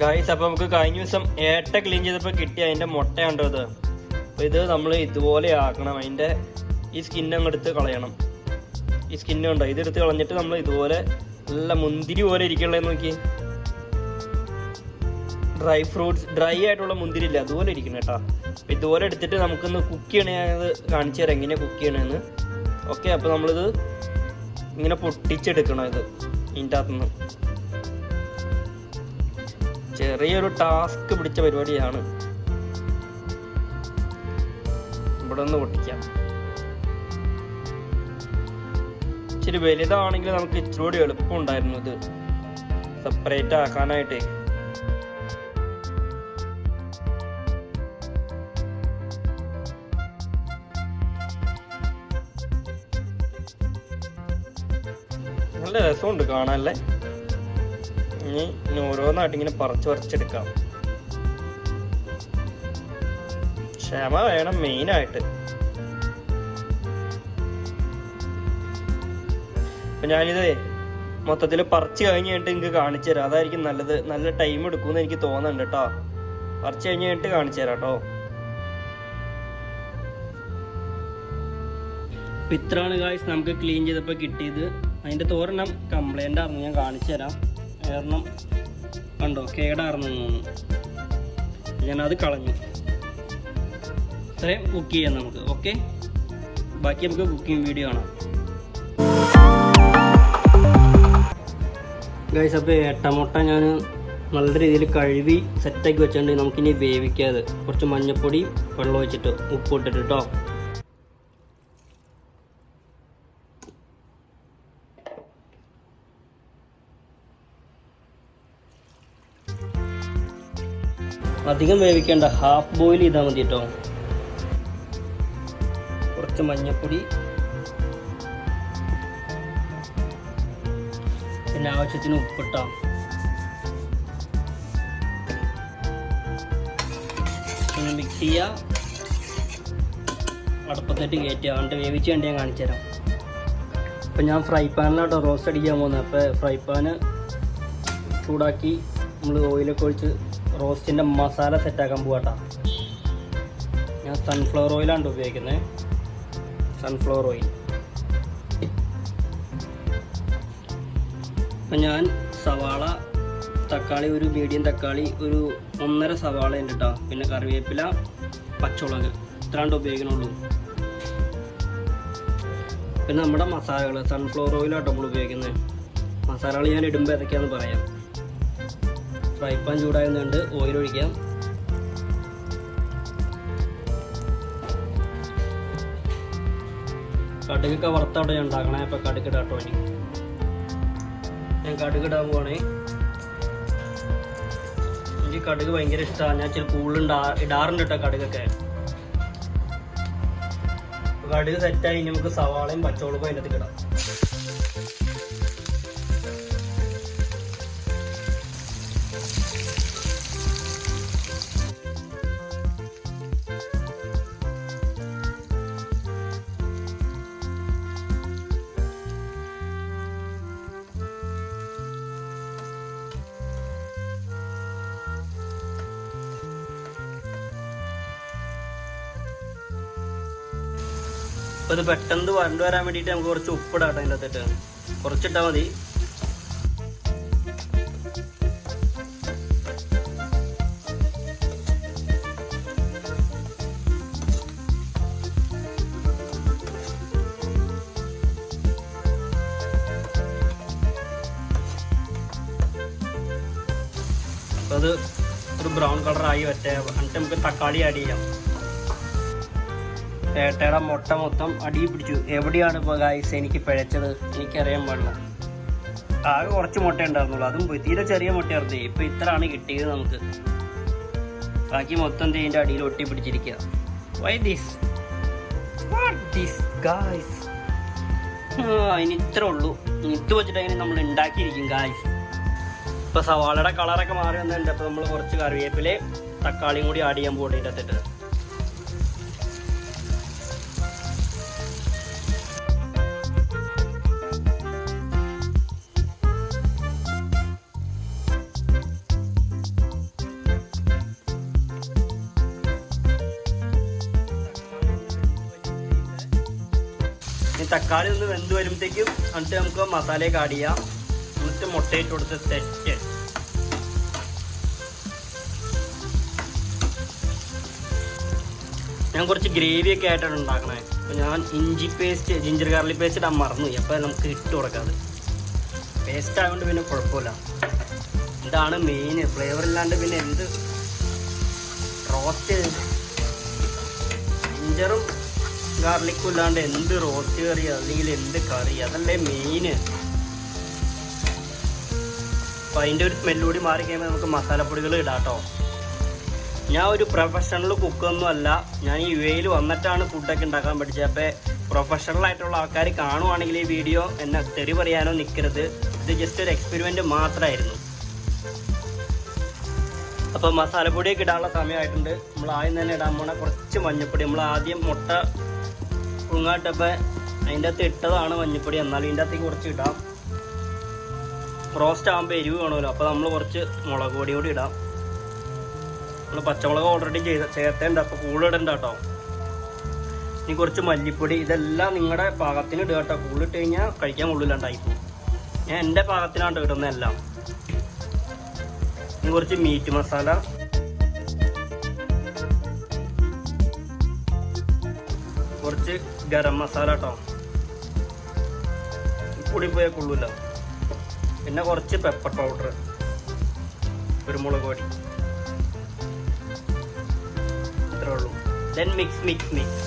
Guys അപ്പോൾ നമുക്ക് കഴിഞ്ഞ ദിവസം ഏട്ട ക്ലീൻ ചെയ്തപ്പോൾ കിട്ടിയ അതിന്റെ മുട്ടയുണ്ടോ ഇത്. അപ്പൊ ഇത് നമ്മൾ ഇതുപോലെ ആക്കണം. അതിന്റെ ഈ സ്കിൻ അങ്ങ് എടുത്ത് കളയണം. ഈ സ്കിൻ ഉണ്ടോ ഇത് എടുത്ത് കളഞ്ഞിട്ട് നമ്മൾ ഇതുപോലെ നല്ല മുന്തിരി പോലെ ഇരിക്കണേ നോക്കി. ഡ്രൈ ഫ്രൂട്ട്സ് ഡ്രൈ ആയിട്ടുള്ള മുന്തിരി ഇല്ല? അതുപോലെ ഇരിക്കണം കേട്ടോ. അപ്പൊ ഇതുപോലെ എടുത്തിട്ട് നമുക്കൊന്ന് കുക്ക് ചെയ്യണേ കാണിച്ചു തരാം എങ്ങനെ കുക്ക് ചെയ്യണേന്ന്. ഓക്കെ അപ്പൊ നമ്മളിത് ഇങ്ങനെ പൊട്ടിച്ചെടുക്കണം ഇത്. ഇതിന്റെ അകത്തുനിന്ന് ചെറിയൊരു ടാസ്ക് പിടിച്ച പരിപാടിയാണ്. ഇവിടെ ഒന്ന് പൊട്ടിക്കാം. ഇച്ചിരി വലുതാണെങ്കിൽ നമുക്ക് ഇച്ചിരി കൂടി എളുപ്പം ഉണ്ടായിരുന്നു ഇത്. സെപ്പറേറ്റ് ആക്കാനായിട്ട്. നല്ല രസമുണ്ട് കാണാനല്ലേ ഇനി ഓരോന്നായിട്ട് ഇങ്ങനെ പറിച്ച് പറിച്ചെടുക്കാം. ക്ഷമ വേണം മെയിനായിട്ട്. അപ്പൊ ഞാനിത് മൊത്തത്തിൽ പറിച്ച് കഴിഞ്ഞ് കഴിഞ്ഞിട്ട് നിങ്ങൾക്ക് കാണിച്ചു തരാം. അതായിരിക്കും നല്ലത്. നല്ല ടൈം എടുക്കുമെന്ന് എനിക്ക് തോന്നുന്നുണ്ട് കേട്ടോ പറിച്ച് കഴിഞ്ഞ് കഴിഞ്ഞിട്ട് കാണിച്ചു തരാം കേട്ടോ ഇത്രയാണ് ഗായ്സ് നമുക്ക് ക്ലീൻ ചെയ്തപ്പോൾ കിട്ടിയത്. അതിന്റെ തോരെണ്ണം കംപ്ലൈന്റ് ആണെന്ന് ഞാൻ കാണിച്ചു തരാം. കാരണം കണ്ടോ? കേടാർന്നു തോന്നുന്നു. ഞാനത് കളഞ്ഞു. ഇത്രയും കുക്ക് ചെയ്യാം നമുക്ക്. ഓക്കെ ബാക്കി നമുക്ക് കുക്കിംഗ് വീഡിയോ കാണാം. ഗൈസ് അപ്പോൾ ഏട്ടമുട്ട ഞാൻ നല്ല രീതിയിൽ കഴുകി സെറ്റാക്കി വെച്ചിട്ടുണ്ട്. നമുക്കിനി വേവിക്കാതെ കുറച്ച് മഞ്ഞപ്പൊടി വെള്ളം ഒഴിച്ചിട്ട് ഉപ്പ് ഇട്ടിട്ട് കേട്ടോ അധികം വേവിക്കേണ്ട ഹാഫ് ബോയിൽ ചെയ്താൽ മതി കേട്ടോ കുറച്ച് മഞ്ഞപ്പൊടി. പിന്നെ ആവശ്യത്തിന് ഉപ്പിട്ടാം. മിക്സ് ചെയ്യുക അടുപ്പത്തിട്ട് കയറ്റുക എന്നിട്ട് വേവിച്ച് കണ്ട് ഞാൻ കാണിച്ചു തരാം. അപ്പം ഞാൻ ഫ്രൈ പാനിലാട്ടോ റോസ്റ്റ് അടിക്കാൻ പോകുന്നത്. അപ്പോൾ ഫ്രൈ പാന് ചൂടാക്കി നമ്മൾ ഓയിലൊക്കെ ഒഴിച്ച് റോസ്റ്റിന്റെ മസാല സെറ്റാക്കാൻ പോവാട്ടാ. ഞാൻ സൺഫ്ലവർ ഓയിലാണ് ഉപയോഗിക്കുന്നത്. സൺഫ്ലവർ ഓയിൽ അപ്പം ഞാൻ സവാള തക്കാളി ഒരു മീഡിയം തക്കാളി ഒരു ഒന്നര സവാള ഉണ്ട് കേട്ടോ പിന്നെ കറിവേപ്പില പച്ചമുളക്. ഇത്രാണ്ട് ഉപയോഗിക്കണുള്ളൂ. പിന്നെ നമ്മുടെ മസാലകൾ സൺഫ്ലവർ ഓയിലാട്ടോ നമ്മൾ ഉപയോഗിക്കുന്നത്. മസാലകൾ ഞാൻ ഇടുമ്പോൾ ഏതൊക്കെയാണെന്ന് പറയാം. ഫ്രൈ പാൻ ചൂടാകുന്നുണ്ട് ഓയിൽ ഒഴിക്കാം. കടുകൊക്കെ വറുത്തോടെ ഞാൻ ഉണ്ടാക്കണേ അപ്പൊ കടുക് ഇടാട്ടോ ഇനി. ഞാൻ കടുക് ഇടാൻ പോവാണേ. എനിക്ക് കടുക് ഭയങ്കര ഇഷ്ടമാണ് ഞാൻ ഇച്ചിരി കൂടുതൽ ഇടാറുണ്ട് കേട്ടോ കടുകൊക്കെ. കടുക് സെറ്റായി നമുക്ക് സവാളയും പച്ചമുളകും അതിന്റെ അകത്ത് ഇടാം അപ്പൊ ഇത് പെട്ടെന്ന് വരണ്ടു വരാൻ വേണ്ടിയിട്ട് നമുക്ക് കുറച്ച് ഉപ്പിടാട്ടോ അതിന്റെ അകത്തിട്ട് കുറച്ചിട്ടാൽ മതി അത് ഒരു ബ്രൗൺ കളർ ആയി വരട്ടെ. എന്നിട്ട് നമുക്ക് തക്കാളി ആഡ് ചെയ്യാം. ഏട്ടയുടെ മുട്ട മൊത്തം അടി പിടിച്ചു. എവിടെയാണ് ഇപ്പോൾ ഗായ്സ് എനിക്ക് പിഴച്ചത്? എനിക്കറിയാൻ പാടില്ല. ആകെ കുറച്ച് മുട്ട ഉണ്ടായിരുന്നുള്ളൂ. അതും പോയി. തീരെ ചെറിയ മുട്ടയായിരുന്നു. ഇപ്പൊ ഇത്രയാണ് കിട്ടിയത് നമുക്ക്. ബാക്കി മൊത്തം ഇതിന്റെ അടിയിൽ ഒട്ടി പിടിച്ചിരിക്കുക. വൈ ദിസ് ദിസ് ഗായ്സ് ഇനി ഇത്ര ഉള്ളൂ. ഇത് വെച്ചിട്ട് നമ്മൾ ഉണ്ടാക്കിയിരിക്കും ഗായ്സ് ഇപ്പൊ സവാളയുടെ കളറൊക്കെ മാറി വന്നിട്ടുണ്ട്. അപ്പൊ നമ്മൾ കുറച്ച് കറിവേപ്പിലെ തക്കാളിയും കൂടി ആഡ് ചെയ്യാൻ പോകേണ്ടി തക്കാളി ഒന്ന് വെന്ത് വരുമ്പോഴത്തേക്കും എന്നിട്ട് നമുക്ക് മസാലയൊക്കെ ആഡ് ചെയ്യാം. എന്നിട്ട് മുട്ടയിട്ട് കൊടുത്ത് സെറ്റ് ഞാൻ കുറച്ച് ഗ്രേവി ഒക്കെ ആയിട്ടാണ് ഉണ്ടാക്കണേ. അപ്പോൾ ഞാൻ ഇഞ്ചി പേസ്റ്റ് ജിഞ്ചർ ഗാർലിക് പേസ്റ്റ് ഇടാൻ മറന്നുപോയി. അപ്പോൾ നമുക്ക് ഇട്ട് കൊടുക്കാതെ പേസ്റ്റ് ആയതുകൊണ്ട് പിന്നെ കുഴപ്പമില്ല. ഇതാണ് മെയിൻ ഫ്ലേവർ ഇല്ലാണ്ട് പിന്നെ എന്ത്? റോസ്റ്റ് ജിഞ്ചറും ഗാർലിക്കും ഇല്ലാണ്ട് എന്ത് റോസ്റ്റ് കറി അല്ലെങ്കിൽ എന്ത് കറി അതല്ലേ മെയിന് അപ്പം അതിന്റെ ഒരു സ്മെല്ല് കൂടി മാറി കഴിയുമ്പോൾ നമുക്ക് മസാലപ്പൊടികൾ ഇടാം കേട്ടോ ഞാൻ ഒരു പ്രൊഫഷണൽ കുക്കൊന്നും അല്ല. ഞാൻ ഈ യു എയിൽ വന്നിട്ടാണ് ഫുഡൊക്കെ ഉണ്ടാക്കാൻ പഠിച്ചത്. അപ്പോൾ പ്രൊഫഷണൽ ആയിട്ടുള്ള ആൾക്കാർ കാണുവാണെങ്കിൽ ഈ വീഡിയോ എന്നെ തെറി പറയാനോ നിൽക്കരുത് ഇത് ജസ്റ്റ് ഒരു എക്സ്പെരിമെന്റ് മാത്രമായിരുന്നു. അപ്പോൾ മസാലപ്പൊടിയൊക്കെ ഇടാനുള്ള സമയമായിട്ടുണ്ട്. നമ്മൾ ആദ്യം തന്നെ ഇടാൻ പോണ കുറച്ച് മഞ്ഞപ്പൊടി. നമ്മൾ ആദ്യം മുട്ട പുഴുങ്ങാട്ടപ്പോൾ അതിന്റെ അകത്ത് ഇട്ടതാണ് മഞ്ഞപ്പൊടി. എന്നാലും ഇതിന്റെ അകത്തേക്ക് കുറച്ച് ഇടാം. റോസ്റ്റ് ആകുമ്പോൾ എരിവ് വേണമല്ലോ. അപ്പോൾ നമ്മൾ കുറച്ച് മുളക് പൊടി കൂടി ഇടാം. നമ്മൾ പച്ചമുളക് ഓൾറെഡി ചെയ്ത ചേർത്തേണ്ട. അപ്പോൾ കൂടുതലിടണ്ട കേട്ടോ. ഇനി കുറച്ച് മല്ലിപ്പൊടി. ഇതെല്ലാം നിങ്ങളുടെ പാകത്തിന് ഇടുക കേട്ടോ. കൂടുതലിട്ട് കഴിഞ്ഞാൽ കഴിക്കാൻ കൊള്ളില്ലാണ്ടായി പോകും. ഞാൻ എന്റെ പാകത്തിനാണ് ഇടുന്നതെല്ലാം ഇനി കുറച്ച് മീറ്റ് മസാല കുറച്ച് ഗരം മസാല കേട്ടോ പൊടി പോയാൽ കൊള്ളൂല. പിന്നെ കുറച്ച് പെപ്പർ പൗഡർ കുരുമുളക് പൊടി. ഇത്രേ ഉള്ളൂ. Then mix mix mix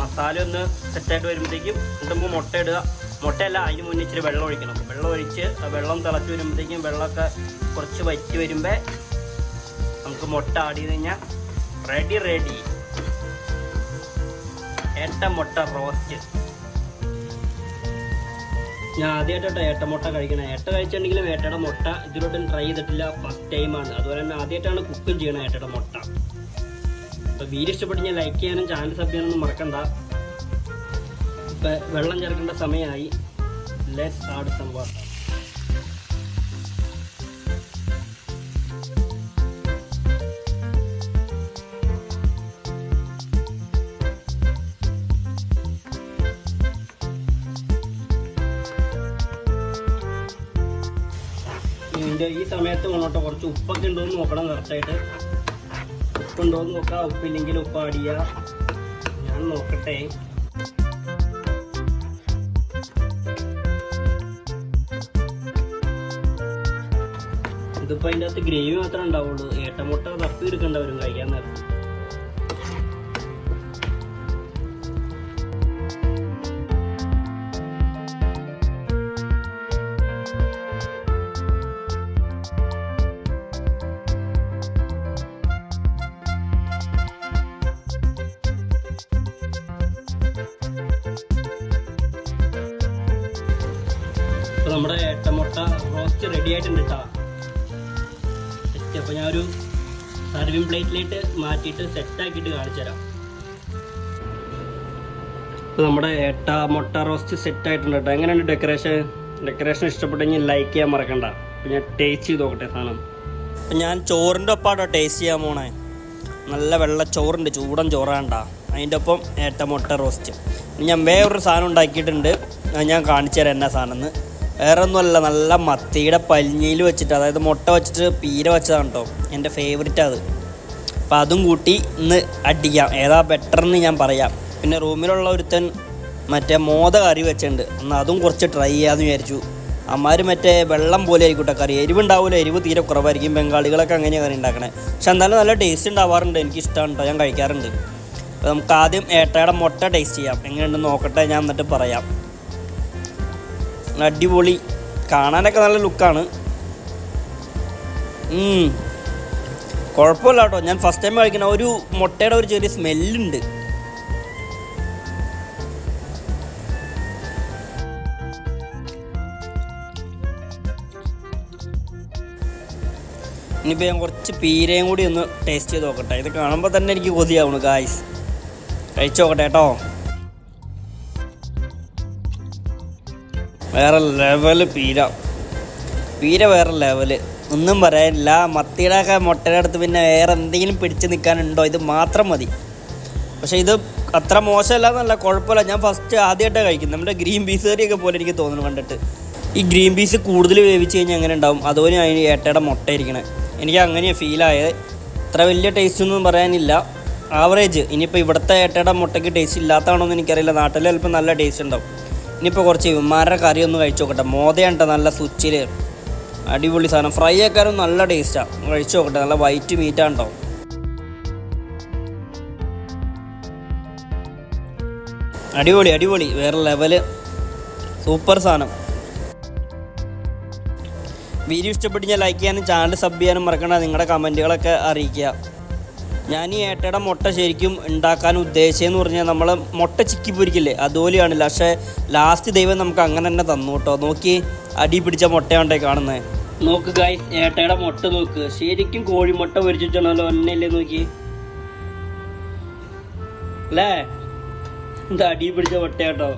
masala ഒന്ന് സെറ്റായിട്ട് വരുമ്പോഴത്തേക്കും നമുക്ക് മുട്ട ഇടുക. മുട്ടയല്ല അതിന് മുന്നേ ഇച്ചിരി വെള്ളം ഒഴിക്കണം. വെള്ളം ഒഴിച്ച് വെള്ളം തിളച്ച് വരുമ്പോഴത്തേക്കും വെള്ളമൊക്കെ കുറച്ച് വറ്റി വരുമ്പോൾ നമുക്ക് മുട്ട ആടി കഴിഞ്ഞാൽ റെഡി റെഡി ഏട്ട മുട്ട റോസ്റ്റ്. ഞാൻ ആദ്യമായിട്ടോ ഏട്ടമുട്ട കഴിക്കണേ. ഏട്ട കഴിച്ചിട്ടുണ്ടെങ്കിലും ഏട്ടയുടെ മുട്ട ഇതിലോട്ടും ട്രൈ ചെയ്തിട്ടില്ല. ഫസ്റ്റ് ടൈമാണ് അതുപോലെ തന്നെ ആദ്യമായിട്ടാണ് കുക്കും ചെയ്യണത് ഏട്ടയുടെ മുട്ട. അപ്പോൾ വീഡിയോ ഇഷ്ടപ്പെട്ട് ഞാൻ ലൈക്ക് ചെയ്യാനും ചാനൽ സബ് ചെയ്യാനൊന്നും മറക്കണ്ട. ഇപ്പം വെള്ളം ചേർക്കേണ്ട സമയമായി. ലെസ് ആഡ് സം ഈ സമയത്ത് മുന്നോട്ട് കുറച്ച് ഉപ്പൊക്കെ ഉണ്ടോ എന്ന് നോക്കണം കറക്റ്റായിട്ട് ഉപ്പുണ്ടോ എന്ന് നോക്കാം. ഉപ്പില്ലെങ്കിൽ ഉപ്പ് ആഡ് ചെയ്യുക ഞാൻ നോക്കട്ടെ. ഇതിപ്പോൾ അതിന്റെ അകത്ത് ഗ്രേവി മാത്രമേ ഉണ്ടാവുള്ളൂ. ഏട്ടമുട്ട തപ്പി എടുക്കേണ്ട വരും. കഴിക്കാൻ നേരത്ത്. റെഡി ആയിട്ടുണ്ട് കേട്ടോ. സെറ്റ് അപ്പോൾ ഞാനൊരു സർവിങ് പ്ലേറ്റിലേക്ക് മാറ്റിയിട്ട് സെറ്റാക്കിയിട്ട് കാണിച്ചു തരാം. ഇപ്പോൾ നമ്മുടെ ഏട്ട മുട്ട റോസ്റ്റ് സെറ്റ് ആയിട്ടുണ്ട് കേട്ടോ. എങ്ങനെയുണ്ട് ഡെക്കറേഷൻ ഡെക്കറേഷൻ ഇഷ്ടപ്പെട്ടെങ്കിൽ ലൈക്ക് ചെയ്യാൻ മറക്കണ്ട. അപ്പോൾ ഞാൻ ടേസ്റ്റ് ചെയ്ത് നോക്കട്ടെ സാധനം. അപ്പം ഞാൻ ചോറിന്റെ ഒപ്പാട്ടോ ടേസ്റ്റ് ചെയ്യാൻ പോണേ. നല്ല വെള്ള ചോറുണ്ട് ചൂടൻ ചോറാണ്ട. അതിന്റെ ഒപ്പം ഏട്ട മുട്ട റോസ്റ്റ് ഞാൻ വേറൊരു സാധനം ഉണ്ടാക്കിയിട്ടുണ്ട്. ഞാൻ കാണിച്ചു തരാം എന്നാ സാധനം എന്ന് വേറെ ഒന്നുമല്ല നല്ല മത്തിയുടെ പല്ലിയിൽ വെച്ചിട്ട് അതായത് മുട്ട വെച്ചിട്ട് പീര വെച്ചതാണ് കേട്ടോ എന്റെ ഫേവററ്റ് അത്. അപ്പോൾ അതും കൂട്ടി ഇന്ന് അടിക്കാം. ഏതാ ബെറ്റർ എന്ന് ഞാൻ പറയാം. പിന്നെ റൂമിലുള്ള ഒരുത്തൻ മറ്റേ മോദ കറി വെച്ചിട്ടുണ്ട്. എന്നാൽ അതും കുറച്ച് ട്രൈ ചെയ്യാമെന്ന് വിചാരിച്ചു. അമ്മാർ മറ്റേ വെള്ളം പോലെ ആയിക്കോട്ടെ കറി. കറി എരിവുണ്ടാവില്ല എരിവ് തീരെ കുറവായിരിക്കും. ബംഗാളികളൊക്കെ അങ്ങനെയാണ് കറി ഉണ്ടാക്കണേ. പക്ഷെ എന്തായാലും നല്ല ടേസ്റ്റ് ഉണ്ടാവാറുണ്ട്. എനിക്ക് ഇഷ്ടമാണ് കേട്ടോ ഞാൻ കഴിക്കാറുണ്ട്. അപ്പോൾ നമുക്ക് ആദ്യം ഏട്ടയുടെ മുട്ട ടേസ്റ്റ് ചെയ്യാം. എങ്ങനെയുണ്ടെന്ന് നോക്കട്ടെ ഞാൻ എന്നിട്ട് പറയാം. അടിപൊളി. കാണാനൊക്കെ നല്ല ലുക്കാണ് കുഴപ്പമില്ല കേട്ടോ. ഞാൻ ഫസ്റ്റ് ടൈം കഴിക്കുന്ന ഒരു മുട്ടയുടെ ഒരു ചെറിയ സ്മെല്ലുണ്ട് ഇനിയിപ്പോൾ ഞാൻ കുറച്ച് പീരയും കൂടി ഒന്ന് ടേസ്റ്റ് ചെയ്ത് നോക്കട്ടെ. ഇത് കാണുമ്പോൾ തന്നെ എനിക്ക് കൊതിയാവുന്നു ഗായ്സ് കഴിച്ചു നോക്കട്ടെ കേട്ടോ. വേറെ ലെവൽ പീര. പീര വേറെ ലെവൽ ഒന്നും പറയാനില്ല. മത്തിയുടെ ഒക്കെ മുട്ടയുടെ അടുത്ത് പിന്നെ വേറെ എന്തെങ്കിലും പിടിച്ച് നിൽക്കാനുണ്ടോ? ഇത് മാത്രം മതി. പക്ഷേ ഇത് അത്ര മോശമല്ല എന്നല്ല കുഴപ്പമില്ല. ഞാൻ ഫസ്റ്റ് ആദ്യമായിട്ടാണ് കഴിക്കുന്നത്. നമ്മുടെ ഗ്രീൻ പീസ് കറിയൊക്കെ പോലെ എനിക്ക് തോന്നുന്നു കണ്ടിട്ട്. ഈ ഗ്രീൻ പീസ് കൂടുതൽ വേവിച്ച് കഴിഞ്ഞാൽ എങ്ങനെ ഉണ്ടാവും? അതുപോലെ അതിന് ഏട്ടയുടെ മുട്ട ഇരിക്കണേ. എനിക്ക് അങ്ങനെയാണ് ഫീലായത് അത്ര വലിയ ടേസ്റ്റ് ഒന്നും പറയാനില്ല. ആവറേജ് ഇനിയിപ്പോൾ ഇവിടുത്തെ ഏട്ടയുടെ മുട്ടയ്ക്ക് ടേസ്റ്റ് ഇല്ലാത്തതാണോ എന്ന് എനിക്കറിയില്ല. നാട്ടിൽ ചിലപ്പോൾ നല്ല ടേസ്റ്റ് ഉണ്ടാവും. ഇനിയിപ്പോൾ കുറച്ച് ഇവന്മാരുടെ കറി ഒന്ന് കഴിച്ചു നോക്കട്ടെ. മോതയുണ്ട്? നല്ല സ്വിച്ചിൽ അടിപൊളി സാധനം. ഫ്രൈ ആക്കാനും നല്ല ടേസ്റ്റാണ് കഴിച്ചു നോക്കട്ടെ. നല്ല വൈറ്റ് മീറ്റാണ്ടോ അടിപൊളി അടിപൊളി. വേറെ ലെവൽ സൂപ്പർ സാധനം. വീഡിയോ ഇഷ്ടപ്പെട്ട് ഞാൻ ലൈക്ക് ചെയ്യാനും ചാനൽ സബ് ചെയ്യാനും മറക്കണ്ട. നിങ്ങളുടെ കമന്റുകളൊക്കെ അറിയിക്കുക. ഞാൻ ഈ ഏട്ടയുടെ മുട്ട ശരിക്കും ഉണ്ടാക്കാൻ ഉദ്ദേശിച്ചതെന്ന് പറഞ്ഞാൽ നമ്മൾ മുട്ട ചിക്കി പൊരിക്കില്ലേ? അതുപോലെയാണ് പക്ഷേ ലാസ്റ്റ് ദൈവം നമുക്ക് അങ്ങനെ തന്നെ തന്നു കേട്ടോ. നോക്കി അടി പിടിച്ച മുട്ടയാണ്ടേ കാണുന്നത് നോക്ക് ഗായ് ഏട്ടയുടെ മുട്ട നോക്ക്. ശരിക്കും കോഴിമുട്ട പൊരിച്ചിട്ടാണല്ലോ എന്നല്ലേ നോക്കി? അല്ലേ? എന്താ അടി പിടിച്ച മുട്ട കേട്ടോ.